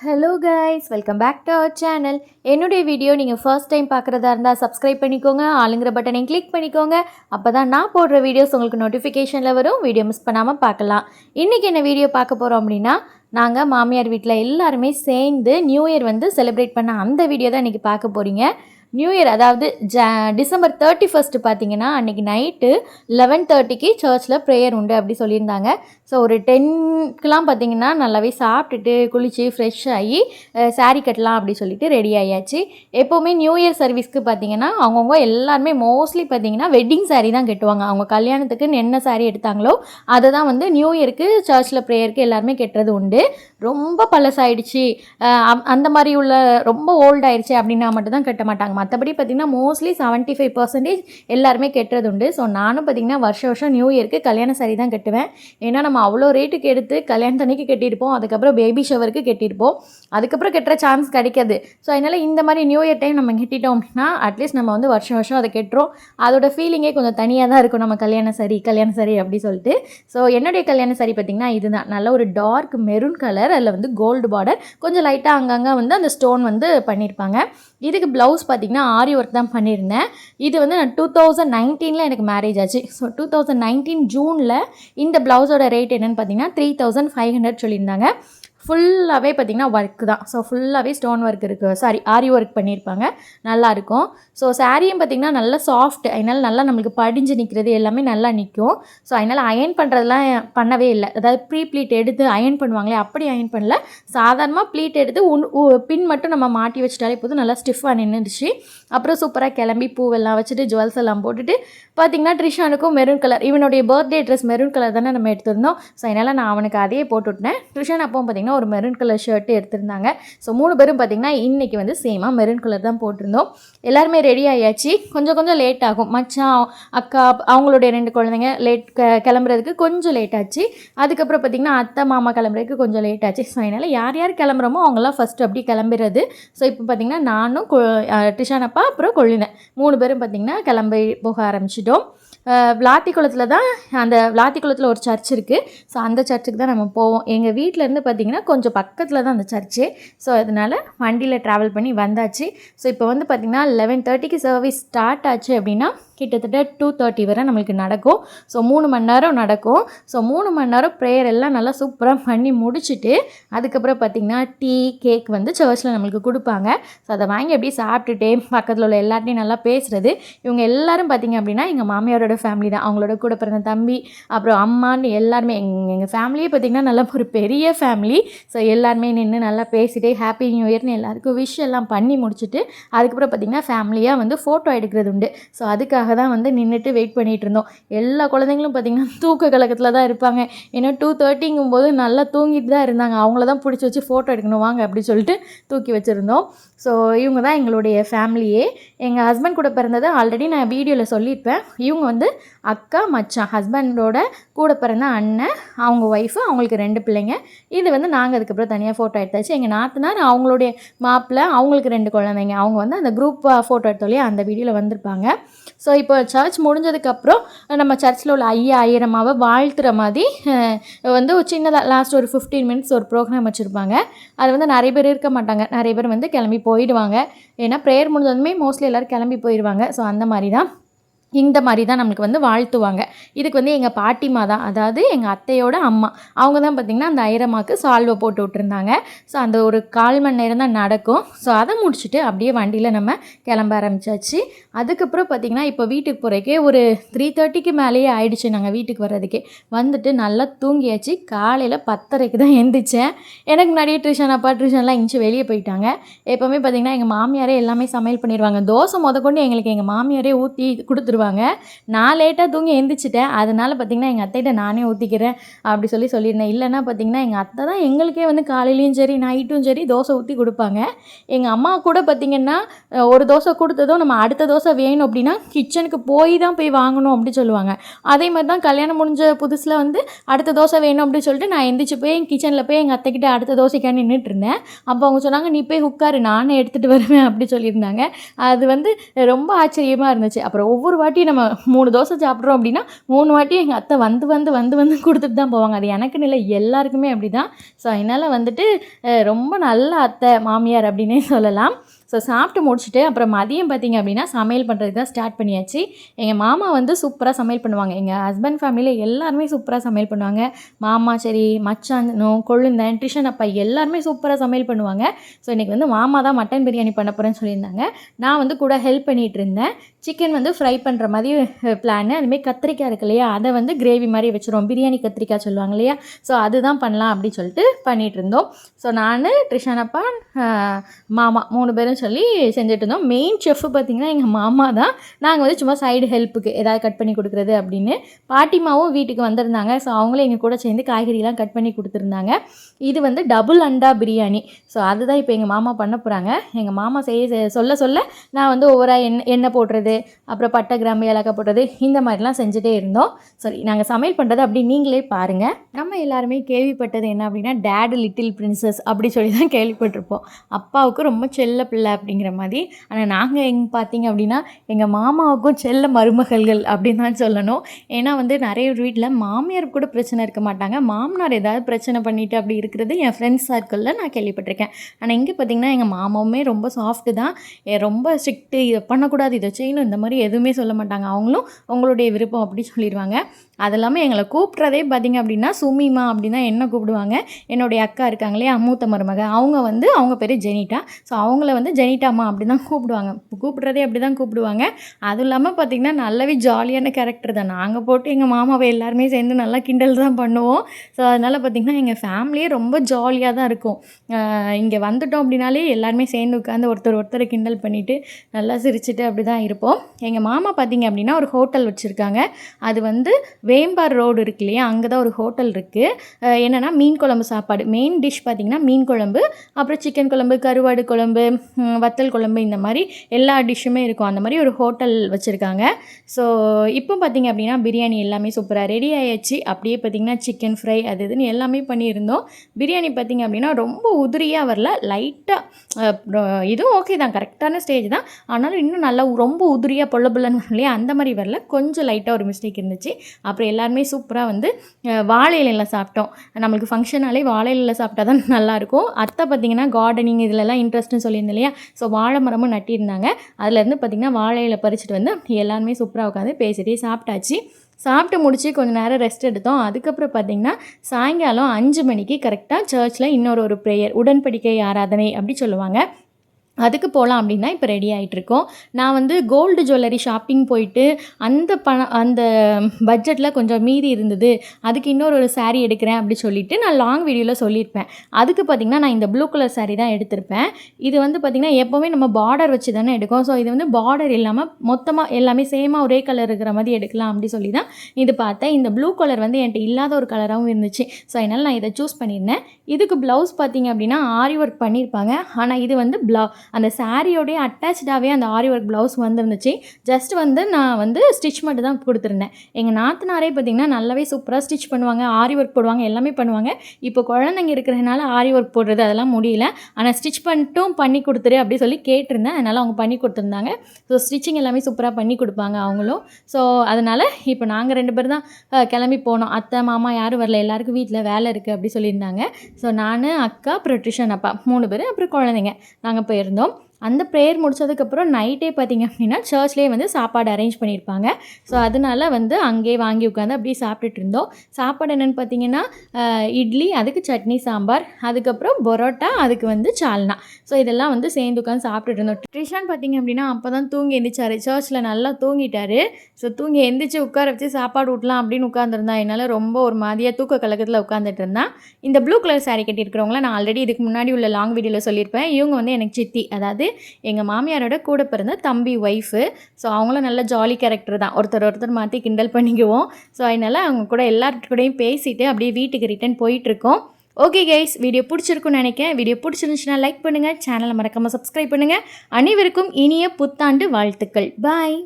Hello guys welcome back to our channel என்னுடைய video நீங்கள் first time பார்க்குறதா இருந்தால் சப்ஸ்கிரைப் பண்ணிக்கோங்க ஆளுங்கிற பட்டனையும் கிளிக் பண்ணிக்கோங்க. அப்போ தான் நான் போடுற வீடியோஸ் உங்களுக்கு நோட்டிஃபிகேஷனில் வரும். வீடியோ மிஸ் பண்ணாமல் பார்க்கலாம். இன்றைக்கி என்ன வீடியோ பார்க்க போகிறோம் அப்படின்னா நாங்கள் மாமியார் வீட்டில் எல்லாருமே சேர்ந்து நியூ இயர் வந்து செலிப்ரேட் பண்ண அந்த வீடியோ தான் இன்றைக்கி பார்க்க போகிறீங்க நியூ இயர் அதாவது ஜ டிசம்பர் தேர்ட்டி ஃபஸ்ட்டு பார்த்தீங்கன்னா அன்றைக்கி நைட்டு லெவன் தேர்ட்டிக்கு சர்ச்சில் ப்ரேயர் உண்டு அப்படி சொல்லியிருந்தாங்க. ஸோ ஒரு டென்க்கெலாம் பார்த்தீங்கன்னா நல்லாவே சாப்பிட்டுட்டு குளித்து ஃப்ரெஷ் ஆகி சாரீ கட்டலாம் அப்படி சொல்லிட்டு ரெடி ஆகியாச்சு எப்போவுமே நியூ இயர் சர்வீஸ்க்கு பார்த்தீங்கன்னா அவங்கவுங்க எல்லாருமே மோஸ்ட்லி பார்த்தீங்கன்னா வெட்டிங் சாரீ தான் கட்டுவாங்க. அவங்க கல்யாணத்துக்குன்னு என்ன சாரீ எடுத்தாங்களோ அதை தான் வந்து நியூ இயருக்கு சர்ச்சில் ப்ரேயருக்கு எல்லாருமே கட்டுறது உண்டு. ரொம்ப பழசாயிடுச்சு. அந்த மாதிரி உள்ள ரொம்ப ஓல்ட் ஆயிடுச்சு அப்படின்னா மட்டும் தான் கட்ட மாட்டாங்க. மற்றபடி பார்த்தீங்கன்னா மோஸ்ட்லி செவன்ட்டி ஃபைவ் பர்சன்டேஜ் எல்லாருமே கட்டுறது உண்டு ஸோ நானும் பார்த்தீங்கன்னா வருஷம் வருஷம் நியூ இயருக்கு கல்யாண சாரி தான் கட்டுவேன். ஏன்னா நம்ம அவ்வளோ ரேட்டுக்கு எடுத்து கல்யாணத்தன்னைக்கு கட்டியிருப்போம். அதுக்கப்புறம் பேபி ஷவருக்கு கட்டியிருப்போம். அதுக்கப்புறம் கட்டுற சான்ஸ் கிடைக்காது. ஸோ அதனால் இந்த மாதிரி நியூ இயர் டைம் நம்ம கட்டிட்டோம் அப்படின்னா அட்லீஸ்ட் நம்ம வந்து வருஷம் வருஷம் அதை கட்டுறோம். அதோட ஃபீலிங்கே கொஞ்சம் தனியாக தான் இருக்கும். நம்ம கல்யாண சாரி கல்யாண சரி அப்படி சொல்லிட்டு. ஸோ என்னுடைய கல்யாண சாரி பார்த்திங்கன்னா இதுதான். நல்ல ஒரு டார்க் மெரூன் கலர் அதில் வந்து கோல்டு பார்டர் கொஞ்சம் லைட்டாக அங்கங்கே வந்து அந்த ஸ்டோன் வந்து பண்ணியிருப்பாங்க. இதுக்கு ப்ளவுஸ் பார்த்திங்கன்னா ஆரி ஒர்க் தான் பண்ணியிருந்தேன். இது வந்து நான் டூ தௌசண்ட் நைன்டீனில் எனக்கு மேரேஜ் ஆச்சு. ஸோ டூ தௌசண்ட் நைன்டீன் ஜூனில் இந்த ப்ளவுஸோட ரேட் என்னென்னு பார்த்தீங்கன்னா த்ரீ தௌசண்ட் ஃபைவ் ஹண்ட்ரட் சொல்லியிருந்தாங்க. ஃபுல்லாகவே பார்த்திங்கன்னா ஒர்க் தான். ஸோ ஃபுல்லாகவே ஸ்டோன் ஒர்க் இருக்குது சாரி ஆரி ஒர்க் பண்ணியிருப்பாங்க. நல்லாயிருக்கும் ஸோ சாரியும் பார்த்திங்கன்னா நல்லா சாஃப்ட் அதனால் நல்லா நம்மளுக்கு படிஞ்சு நிற்கிறது எல்லாமே நல்லா நிற்கும் ஸோ அதனால் அயன் பண்ணுறதுலாம் பண்ணவே இல்லை. அதாவது ப்ரீ ப்ளீட் எடுத்து அயன் பண்ணுவாங்களே அப்படி அயன் பண்ணல. சாதாரணமாக ப்ளீட் எடுத்து உன் பின் மட்டும் நம்ம மாட்டி வச்சிட்டாலே போதும். நல்லா ஸ்டிஃபாக நின்றுச்சு அப்புறம் சூப்பராக கிளம்பி பூவெல்லாம் வச்சுட்டு ஜுவல்ஸ் எல்லாம் போட்டுட்டு பார்த்திங்கன்னா ட்ரிஷானுக்கும் மெரூன் கலர் இவனுடைய பர்த்டே ட்ரெஸ் மெரூன் கலர் தானே நம்ம எடுத்திருந்தோம். ஸோ அதனால் நான் அவனுக்கு அதையே போட்டு விட்டேன் ட்ரிஷான் அப்போ பார்த்திங்கன்னா ஒரு மெரூன் கலர் ஷர்ட்டு எடுத்திருந்தாங்க. ஸோ மூணு பேரும் பார்த்திங்கன்னா இன்றைக்கி வந்து சேமாக மெரூன் கலர் தான் போட்டிருந்தோம். எல்லாருமே ரெடி ஆயாச்சு. கொஞ்சம் கொஞ்சம் லேட் ஆகும். மச்சான் அக்கா அவங்களுடைய ரெண்டு குழந்தைங்க லேட் க கிளம்புறதுக்கு கொஞ்சம் லேட் ஆச்சு. அதுக்கப்புறம் பார்த்திங்கன்னா அத்தை மாமா கிளம்புறதுக்கு கொஞ்சம் லேட் ஆச்சு. ஸோ அதனால் யார் யார் கிளம்புறோமோ அவங்களாம் ஃபஸ்ட்டு அப்படி கிளம்புறது. ஸோ இப்போ பார்த்திங்கன்னா நானும் கொ- அப்புறம் கொள்ளினேன் மூணு பேரும் பார்த்திங்கன்னா கிளம்பி போக ஆரம்பிச்சிட்டோம். விளாத்திக்குளத்தில் தான் அந்த விளாத்திக்குளத்தில் ஒரு சர்ச் இருக்குது ஸோ அந்த சர்ச்சுக்கு தான் நம்ம போவோம். எங்கள் வீட்டிலேருந்து பார்த்திங்கன்னா கொஞ்சம் பக்கத்தில் தான் அந்த சர்ச்சு. ஸோ அதனால் வண்டியில் ட்ராவல் பண்ணி வந்தாச்சு. ஸோ இப்போ வந்து பார்த்திங்கன்னா லெவன் தேர்ட்டிக்கு சர்வீஸ் ஸ்டார்ட் ஆச்சு அப்படின்னா கிட்டத்தட்ட டூ தேர்ட்டி வரை நம்மளுக்கு நடக்கும். ஸோ மூணு மணி நேரம் நடக்கும். ஸோ மூணு மணி நேரம் ப்ரேயர் எல்லாம் நல்லா சூப்பராக பண்ணி முடிச்சுட்டு அதுக்கப்புறம் பார்த்திங்கன்னா டீ கேக் வந்து சர்ச்சில் நம்மளுக்கு கொடுப்பாங்க. ஸோ அதை வாங்கி அப்படியே சாப்பிட்டுட்டே பக்கத்தில் உள்ள எல்லார்ட்டையும் நல்லா பேசுகிறது இவங்க எல்லாரும் பார்த்திங்க அப்படின்னா எங்கள் மாமியாரோட ஃபேமிலி தான். அவங்களோட கூட பிறந்த தம்பி அப்புறம் அம்மான்னு எல்லாருமே எங்கள் எங்கள் ஃபேமிலியே பார்த்திங்கன்னா நல்லா ஒரு பெரிய ஃபேமிலி ஸோ எல்லாருமே நின்று நல்லா பேசிகிட்டே ஹாப்பி நியூ இயர்னு எல்லாருக்கும் விஷ் எல்லாம் பண்ணி முடிச்சுட்டு அதுக்கப்புறம் பார்த்திங்கன்னா ஃபேமிலியாக வந்து ஃபோட்டோ எடுக்கிறது உண்டு. ஸோ அதுக்காக தான் வந்து நின்றுட்டு வெயிட் பண்ணிகிட்டு இருந்தோம் எல்லா குழந்தைங்களும் பார்த்திங்கன்னா தூக்க கலக்கத்தில் தான் இருப்பாங்க. ஏன்னா டூ தேர்ட்டிங்கும் போது நல்லா தூங்கிட்டு தான் இருந்தாங்க. அவங்கள தான் பிடிச்சி வச்சு ஃபோட்டோ எடுக்கணும் வாங்க அப்படின்னு சொல்லிட்டு தூக்கி வச்சுருந்தோம். ஸோ இவங்க தான் எங்களுடைய ஃபேமிலியே எங்கள் ஹஸ்பண்ட் கூட பிறந்தது ஆல்ரெடி நான் வீடியோவில் சொல்லியிருப்பேன். இவங்க வந்து அக்கா மச்சான் ஹஸ்பண்டோட கூட பிறந்த அண்ணன் அவங்க ஒய்ஃபு அவங்களுக்கு ரெண்டு பிள்ளைங்க. இது வந்து நாங்கள் அதுக்கப்புறம் தனியாக ஃபோட்டோ எடுத்தாச்சு. எங்கள் நாத்தனார் அவங்களுடைய மாப்பிள்ளை அவங்களுக்கு ரெண்டு குழந்தைங்க. அவங்க வந்து அந்த குரூப் ஃபோட்டோ எடுத்தோலையே அந்த வீடியோவில் வந்திருப்பாங்க. ஸோ இப்போ சர்ச் முடிஞ்சதுக்கப்புறம் நம்ம சர்ச்சில் உள்ள ஐயா ஐயரமாவை வாழ்த்துற மாதிரி வந்து ஒரு சின்னதாக லாஸ்ட் ஒரு ஃபிஃப்டீன் மினிட்ஸ் ஒரு ப்ரோக்ராம் வச்சுருப்பாங்க. அது வந்து நிறைய பேர் இருக்க மாட்டாங்க. நிறைய பேர் வந்து கிளம்பி போயிடுவாங்க. ஏன்னா ப்ரேயர் முடிஞ்சதுமே மோஸ்ட்லி எல்லோரும் கிளம்பி போயிடுவாங்க. ஸோ அந்த மாதிரி தான் இந்த மாதிரி தான் நம்மளுக்கு வந்து வாழ்த்துவாங்க. இதுக்கு வந்து எங்கள் பாட்டிமா தான் அதாவது எங்கள் அத்தையோட அம்மா. அவங்க தான் பார்த்திங்கன்னா அந்த ஐரமாக்கு சால்வை போட்டு விட்டுருந்தாங்க. ஸோ அந்த ஒரு கால் மணி நேரம் தான் நடக்கும். ஸோ அதை முடிச்சுட்டு அப்படியே வண்டியில் நம்ம கிளம்ப ஆரம்பிச்சாச்சு. அதுக்கப்புறம் பார்த்திங்கன்னா இப்போ வீட்டுக்கு போகிறக்கே ஒரு த்ரீ தேர்ட்டிக்கு மேலேயே ஆயிடுச்சு நாங்கள் வீட்டுக்கு வர்றதுக்கே. வந்துட்டு நல்லா தூங்கியாச்சு. காலையில் பத்தரைக்கு தான் எழுந்திரிச்சேன் எனக்கு முன்னாடியே ட்ரிஷன் அப்பா ட்ரிஷன்லாம் இங்கே வெளியே போயிட்டாங்க. எப்போவுமே பார்த்திங்கன்னா எங்கள் மாமியாரே எல்லாமே சமையல் பண்ணிடுவாங்க. தோசை முதற்கொண்டு எங்களுக்கு எங்கள் மாமியாரே ஊற்றி கொடுத்துருவாங்க. நான் லேட்டாக தூங்கி எழுந்திரிச்சிட்டேன் அதனால் பார்த்திங்கன்னா எங்கள் அத்தைகிட்ட நானே ஊற்றிக்கிறேன் அப்படி சொல்லி சொல்லியிருந்தேன். இல்லைன்னா பார்த்திங்கன்னா எங்கள் அத்தை தான் எங்களுக்கே வந்து காலையிலையும் சரி நைட்டும் சரி தோசை ஊற்றி கொடுப்பாங்க. எங்கள் அம்மா கூட பார்த்திங்கன்னா ஒரு தோசை கொடுத்ததும் நம்ம அடுத்த தோசை வேணும் அப்படின்னா கிச்சனுக்கு போய் தான் போய் வாங்கணும் அப்படின்னு சொல்லுவாங்க. அதே மாதிரி தான் கல்யாணம் முடிஞ்ச புதுசில் வந்து அடுத்த தோசை வேணும் அப்படின்னு சொல்லிட்டு நான் எந்திரிச்சு போய் கிச்சனில் போய் எங்கள் அத்தைக்கிட்ட அடுத்த தோசைக்காக நின்றுட்டு இருந்தேன். அப்போ அவங்க சொன்னாங்க நீ போய் உட்காரு நானே எடுத்துகிட்டு வருவேன் அப்படி சொல்லியிருந்தாங்க. அது வந்து ரொம்ப ஆச்சரியமாக இருந்துச்சு. அப்புறம் ஒவ்வொரு வாட்டி நம்ம மூணு தோசை சாப்பிட்றோம் அப்படின்னா மூணு வாட்டி எங்கள் அத்தை வந்து வந்து வந்து வந்து கொடுத்துட்டு தான் போவாங்க. அது எனக்குன்னு இல்லை எல்லாருக்குமே அப்படி தான் ஸோ அதனால் வந்துட்டு ரொம்ப நல்ல அத்தை மாமியார் அப்படின்னே சொல்லலாம். ஸோ சாப்பிட்டு முடிச்சுட்டு அப்புறம் மதியம் பார்த்தீங்க அப்படின்னா சமையல் பண்ணுறது தான் ஸ்டார்ட் பண்ணியாச்சு. எங்கள் மாமா வந்து சூப்பராக சமையல் பண்ணுவாங்க. எங்கள் ஹஸ்பண்ட் ஃபேமிலியில் எல்லாருமே சூப்பராக சமையல் பண்ணுவாங்க. மாமா சரி மச்சானும் கொழுந்தன் டிஷன் அப்பா எல்லாருமே சூப்பராக சமையல் பண்ணுவாங்க. ஸோ இன்றைக்கி வந்து மாமா தான் மட்டன் பிரியாணி பண்ண போகிறேன்னு சொல்லியிருந்தாங்க. நான் வந்து கூட ஹெல்ப் பண்ணிகிட்டு இருந்தேன். சிக்கன் வந்து ஃப்ரை பண்ணுற மாதிரி பிளான் அதுமாரி கத்திரிக்காய் இருக்கு இல்லையா? அதை வந்து கிரேவி மாதிரி வச்சுருவோம். பிரியாணி கத்திரிக்காய் சொல்லுவாங்க இல்லையா? ஸோ அதுதான் பண்ணலாம் அப்படின்னு சொல்லிட்டு பண்ணிகிட்டு இருந்தோம். ஸோ நான் ட்ரிஷன் அப்பா மாமா மூணு பேரும் சொல்லி செஞ்சுட்டு இருந்தோம். மெயின் செஃப் பார்த்திங்கன்னா எங்கள் மாமா தான். நாங்கள் வந்து சும்மா சைடு ஹெல்ப்புக்கு ஏதாவது கட் பண்ணி கொடுக்குறது அப்படின்னு பாட்டிமாவும் வீட்டுக்கு வந்திருந்தாங்க. ஸோ அவங்களும் எங்கள் கூட சேர்ந்து காய்கறிலாம் கட் பண்ணி கொடுத்துருந்தாங்க. இது வந்து டபுள் அண்டா பிரியாணி. ஸோ அதுதான் இப்போ எங்கள் மாமா பண்ண போகிறாங்க எங்கள் மாமா செய்ய சொல்ல சொல்ல நான் வந்து ஒவ்வொரு எண்ணெய் எண்ணெய் போடுறது அப்புறம் பட்டை கிராம்பு ஏலக்காய் போடுறது இந்த மாதிரிலாம் செஞ்சுட்டே இருந்தோம். சரி நாங்கள் சமையல் பண்ணுறது அப்படி நீங்களே பாருங்கள் நம்ம எல்லாருமே கேள்விப்பட்டது என்ன அப்படின்னா டேடு லிட்டில் பிரின்சஸ் அப்படி சொல்லி தான் கேள்விப்பட்டிருப்போம். அப்பாவுக்கு ரொம்ப செல்ல பிள்ளை அப்படிங்கிற மாதிரி. ஆனால் நாங்கள் எங்கே பார்த்தீங்க அப்படின்னா எங்கள் மாமாவுக்கும் செல்ல மருமகள்கள் அப்படின்னு தான் சொல்லணும். ஏன்னா வந்து நிறைய வீட்டில் மாமியார் கூட பிரச்சனை இருக்க மாட்டாங்க. மாமனார் ஏதாவது பிரச்சனை பண்ணிட்டு அப்படி இருக்கிறது என் ஃப்ரெண்ட்ஸ் சர்க்கிளில் நான் கேள்விப்பட்டிருக்கேன். ஆனால் இங்கே பார்த்தீங்கன்னா எங்கள் மாமாவுமே ரொம்ப சாஃப்ட்டு தான். ரொம்ப ஸ்ட்ரிக்ட்டு இதை பண்ணக்கூடாது இதை செய்யணும் இந்த மாதிரி எதுவுமே சொல்ல மாட்டாங்க. அவங்களும் உங்களுடைய விருப்பம் அப்படி சொல்லிடுவாங்க. அது இல்லாமல் எங்களை கூப்பிட்றதே பார்த்தீங்க அப்படின்னா சுமிமா அப்படின்னா என்ன கூப்பிடுவாங்க? என்னுடைய அக்கா இருக்காங்களே இல்லையா மூத்த மருமக. அவங்க வந்து அவங்க பேர் ஜெனிட்டா. ஸோ அவங்கள வந்து ஜெனிட்டாமா அப்படி தான் கூப்பிடுவாங்க. கூப்பிட்றதே அப்படி தான் கூப்பிடுவாங்க. அதுவும் இல்லாமல் பார்த்திங்கன்னா நல்லாவே ஜாலியான கேரக்டர் தான். நாங்கள் போட்டு எங்கள் மாமாவை எல்லாருமே சேர்ந்து நல்லா கிண்டல் தான் பண்ணுவோம். ஸோ அதனால் பார்த்திங்கன்னா எங்கள் ஃபேமிலியே ரொம்ப ஜாலியாக தான் இருக்கும். இங்கே வந்துட்டோம் அப்படின்னாலே எல்லாருமே சேர்ந்து உட்காந்து ஒருத்தர் ஒருத்தர் கிண்டல் பண்ணிவிட்டு நல்லா சிரிச்சுட்டு அப்படி தான் இருப்போம். எங்கள் மாமா பார்த்திங்க அப்படின்னா ஒரு ஹோட்டல் வச்சுருக்காங்க. அது வந்து வேம்பார் ரோடு இருக்கு இல்லையா? அங்கே தான் ஒரு ஹோட்டல் இருக்குது என்னென்னா மீன் குழம்பு சாப்பாடு. மெயின் டிஷ் பார்த்திங்கன்னா மீன் குழம்பு அப்புறம் சிக்கன் குழம்பு கருவாடு குழம்பு வத்தல் குழம்பு இந்த மாதிரி எல்லா டிஷ்ஷுமே இருக்கும். அந்த மாதிரி ஒரு ஹோட்டல் வச்சுருக்காங்க. ஸோ இப்போ பார்த்திங்க அப்படின்னா பிரியாணி எல்லாமே சூப்பராக ரெடி ஆயாச்சு. அப்படியே பார்த்திங்கன்னா சிக்கன் ஃப்ரை அது இதுன்னு எல்லாமே பண்ணியிருந்தோம். பிரியாணி பார்த்திங்க அப்படின்னா ரொம்ப உதிரியாக வரல. லைட்டாக இதுவும் ஓகே தான். கரெக்டான ஸ்டேஜ் தான். ஆனாலும் இன்னும் நல்லா ரொம்ப உதிரியாக பொல்ல புள்ளன்னு இல்லையா அந்த மாதிரி வரல. கொஞ்சம் லைட்டாக ஒரு மிஸ்டேக் இருந்துச்சு. அப்புறம் எல்லாருமே சூப்பராக வந்து வாழை இலையில் சாப்பிட்டோம். நம்மளுக்கு ஃபங்க்ஷனாலே வாழை இலையில் சாப்பிட்டா தான் நல்லாயிருக்கும் அத்தை பார்த்திங்கன்னா கார்டனிங் இதிலலாம் இன்ட்ரெஸ்ட்னு சொல்லியிருந்தேன் இல்லையா? ஸோ வாழை மரமும் நட்டியிருந்தாங்க. அதுலேருந்து பார்த்திங்கன்னா வாழையில் பறிச்சுட்டு வந்து எல்லாருமே சூப்பராக உட்காந்து பேசிட்டே சாப்பிட்டாச்சு. சாப்பிட்டு முடிச்சு கொஞ்ச நேரம் ரெஸ்ட் எடுத்தோம். அதுக்கப்புறம் பார்த்திங்கன்னா சாயங்காலம் அஞ்சு மணிக்கு கரெக்டாக சர்ச்சில் இன்னொரு ஒரு ப்ரேயர் உடன்படிக்கை ஆராதனை அப்படி சொல்லுவாங்க. அதுக்கு போகலாம் அப்படின்னா இப்போ ரெடி ஆகிட்டு இருக்கோம் நான் வந்து கோல்டு ஜுவல்லரி ஷாப்பிங் போயிட்டு அந்த பணம் அந்த பட்ஜெட்டில் கொஞ்சம் மீதி இருந்தது. அதுக்கு இன்னொரு ஒரு சாரீ எடுக்கிறேன் அப்படி சொல்லிவிட்டு நான் லாங் வீடியோவில் சொல்லியிருப்பேன். அதுக்கு பார்த்திங்கன்னா நான் இந்த ப்ளூ கலர் சாரீ தான் எடுத்திருப்பேன். இது வந்து பார்த்திங்கன்னா எப்போவுமே நம்ம பார்டர் வச்சு தானே எடுக்கும். ஸோ இது வந்து பார்டர் இல்லாமல் மொத்தமாக எல்லாமே சேமாக ஒரே கலர் இருக்கிற மாதிரி எடுக்கலாம் அப்படி சொல்லி தான் இது பார்த்தேன். இந்த ப்ளூ கலர் வந்து என்கிட்ட இல்லாத ஒரு கலராகவும் இருந்துச்சு. ஸோ அதனால் நான் இதை சூஸ் பண்ணியிருந்தேன். இதுக்கு ப்ளவுஸ் பார்த்திங்க அப்படின்னா ஆரி ஒர்க் பண்ணியிருப்பாங்க. ஆனால் இது வந்து ப்ளவு அந்த சாரியோடைய அட்டாச்சாகவே அந்த ஆரி ஒர்க் ப்ளவுஸ் வந்துருந்துச்சு. ஜஸ்ட் வந்து நான் வந்து ஸ்டிச் மட்டும் தான் கொடுத்துருந்தேன். எங்கள் நாத்தனாரே பார்த்திங்கன்னா நல்லாவே சூப்பராக ஸ்டிச் பண்ணுவாங்க ஆரி ஒர்க் போடுவாங்க எல்லாமே பண்ணுவாங்க. இப்போ குழந்தைங்க இருக்கிறதுனால ஆரி ஒர்க் போடுறது அதெல்லாம் முடியல. ஆனால் ஸ்டிச் பண்ணிட்டும் பண்ணி கொடுத்துரு அப்படி சொல்லி கேட்டிருந்தேன். அதனால் அவங்க பண்ணி கொடுத்துருந்தாங்க. ஸோ ஸ்டிச்சிங் எல்லாமே சூப்பராக பண்ணி கொடுப்பாங்க அவங்களும். ஸோ அதனால் இப்போ நாங்கள் ரெண்டு பேர் தான் கிளம்பி போனோம். அத்தை மாமா யாரும் வரல. எல்லாருக்கும் வீட்டில் வேலை இருக்குது அப்படி சொல்லியிருந்தாங்க. ஸோ நான் அக்கா அப்புறம் ட்ரிஷன் அப்பா மூணு பேர் அப்புறம் குழந்தைங்க. நாங்கள் போயிருந்தோம். ¿no? அந்த ப்ரேயர் முடிச்சதுக்கப்புறம் நைட்டே பார்த்தீங்க அப்படின்னா சர்ச்லேயே வந்து சாப்பாடு அரேஞ்ச் பண்ணியிருப்பாங்க. ஸோ அதனால வந்து அங்கேயே வாங்கி உட்காந்து அப்படியே சாப்பிட்டுட்டு இருந்தோம். சாப்பாடு என்னென்னு பார்த்தீங்கன்னா இட்லி அதுக்கு சட்னி சாம்பார் அதுக்கப்புறம் பரோட்டா அதுக்கு வந்து சால்னா. ஸோ இதெல்லாம் வந்து சேர்ந்து உட்காந்து சாப்பிட்டுட்டு இருந்தோம். ட்ரிஷான் பார்த்தீங்க அப்படின்னா அப்போ தான் தூங்கி எந்திரிச்சாரு. சர்ச்சில் நல்லா தூங்கிட்டாரு. ஸோ தூங்கி எந்திரிச்சு உட்கார வச்சு சாப்பாடு ஊட்டலாம் அப்படின்னு உட்காந்துருந்தா என்னால் ரொம்ப ஒரு மாதிரியாக தூக்க கலக்கத்தில் உட்காந்துட்டு இருந்தான். இந்த ப்ளூ கலர் saree கட்டியிருக்கிறவங்கள நான் ஆல்ரெடி இதுக்கு முன்னாடி உள்ள லாங் வீடியோவில் சொல்லியிருப்பேன். இவங்க வந்து எனக்கு சித்தி அதாவது எங்கள் மாமியாரோட கூட பிறந்த தம்பி ஒய்ஃபு ஸோ அவங்களும் நல்ல ஜாலி கேரக்டர் தான். ஒருத்தர் ஒருத்தர் மாற்றி கிண்டல் பண்ணிக்குவோம். ஸோ அதனால் அவங்க கூட எல்லாருக்கூடையும் பேசிவிட்டு பேசிட்டு அப்படியே வீட்டுக்கு ரிட்டர்ன் போயிட்டுருக்கோம். ஓகே கைஸ் வீடியோ பிடிச்சிருக்குன்னு நினைக்கிறேன். வீடியோ பிடிச்சிருந்துச்சுன்னா லைக் பண்ணுங்கள் சேனலை மறக்காமல் சப்ஸ்கிரைப் பண்ணுங்கள் அனைவருக்கும் இனிய புத்தாண்டு வாழ்த்துக்கள். பாய்